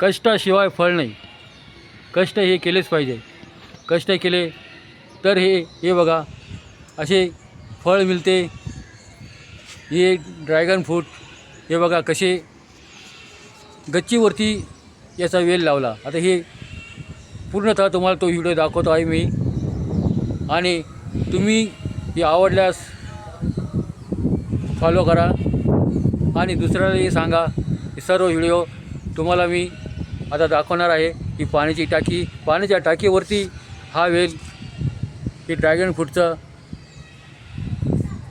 कष्टाशिवाय फळ नाही. कष्ट हे केलेच पाहिजे. कष्ट केले तर हे हे बघा असे फळ मिळते. हे ड्रॅगन फ्रूट हे बघा कसे गच्चीवरती याचा वेल लावला. आता हे पूर्णतः तुम्हाला तो व्हिडिओ दाखवतो आहे मी. आणि तुम्ही हे आवडल्यास फॉलो करा. आणि दुसऱ्यालाही सांगा सर्व व्हिडिओ तुम्हाला मी आता दाखवणार आहे की पाण्याची टाकी पाण्याच्या टाकीवरती हा वेल हे ड्रॅगन फ्रूटचं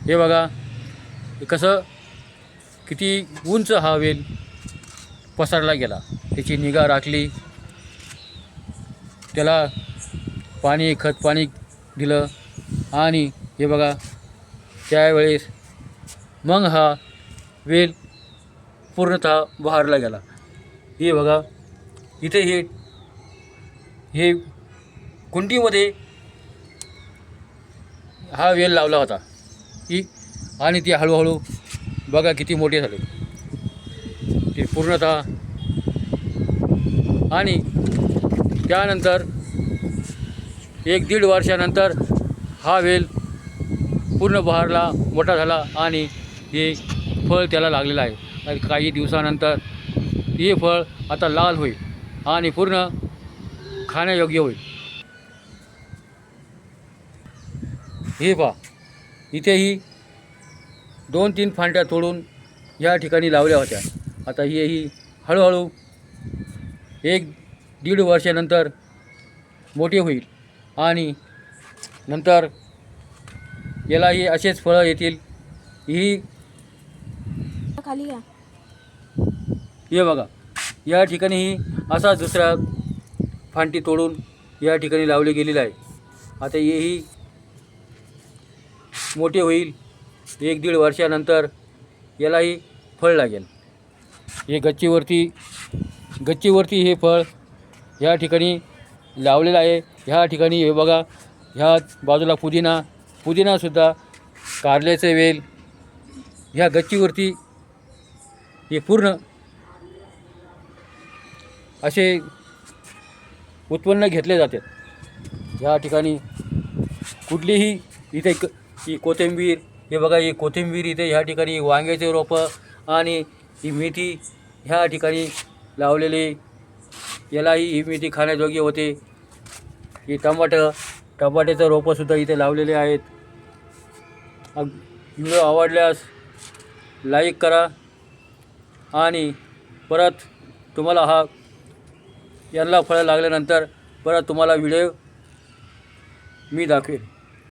हे बघा कसं किती उंच हा वेल पसरला गेला. त्याची निगा राखली. त्याला पाणी खत पाणी दिलं. आणि हे बघा त्यावेळेस मग हा वेल पूर्णतः बहारला गेला. हे बघा इथे हे हे कुंडीमध्ये हा वेल लावला होता. की आणि ती हळूहळू बघा किती मोठे झाले. ते पूर्णतः आणि त्यानंतर एक दीड वर्षानंतर हा वेल पूर्ण बहारला मोठा झाला आणि हे फळ त्याला लागलेलं आहे. काही दिवसानंतर हे फळ आता लाल होईल. आणि पूर्ण खाण्यायोग्य होईल. हे पहा इथेही दोन तीन फांद्या तोडून या ठिकाणी लावल्या होत्या. आता ही ही हळूहळू एक दीड वर्षानंतर मोठी होईल आणि नंतर यालाही असेच फळं येतील. ही खाली घ्या हे बघा या ठिकाणीही असा दुसरा फांटी तोडून या ठिकाणी लावली गेलेला आहे. आता हेही मोठे होईल. एक दीड वर्षानंतर यालाही फळ लागेल. हे गच्चीवरती गच्चीवरती हे फळ ह्या ठिकाणी लावलेलं आहे. ह्या ठिकाणी हे बघा ह्या बाजूला पुदिना पुदिनासुद्धा कारल्याचे वेल. ह्या गच्चीवरती हे पूर्ण असे उत्पन्न घेतले जाते. या ठिकाणी कुठलीही इथे क ही कोथिंबीर हे बघा ही कोथिंबीर इथे ह्या ठिकाणी वांग्याचे रोपं आणि ही मेथी ह्या ठिकाणी लावलेले. यालाही ही मेथी खाण्याजोगी होते. ही टमाटं टमाट्याचं रोपंसुद्धा इथे लावलेले आहेत. अग- व्हिडिओ आवडल्यास लाईक करा आणि परत तुम्हाला हा यांना फळं लागल्यानंतर परत तुम्हाला व्हिडिओ मी दाखवेन.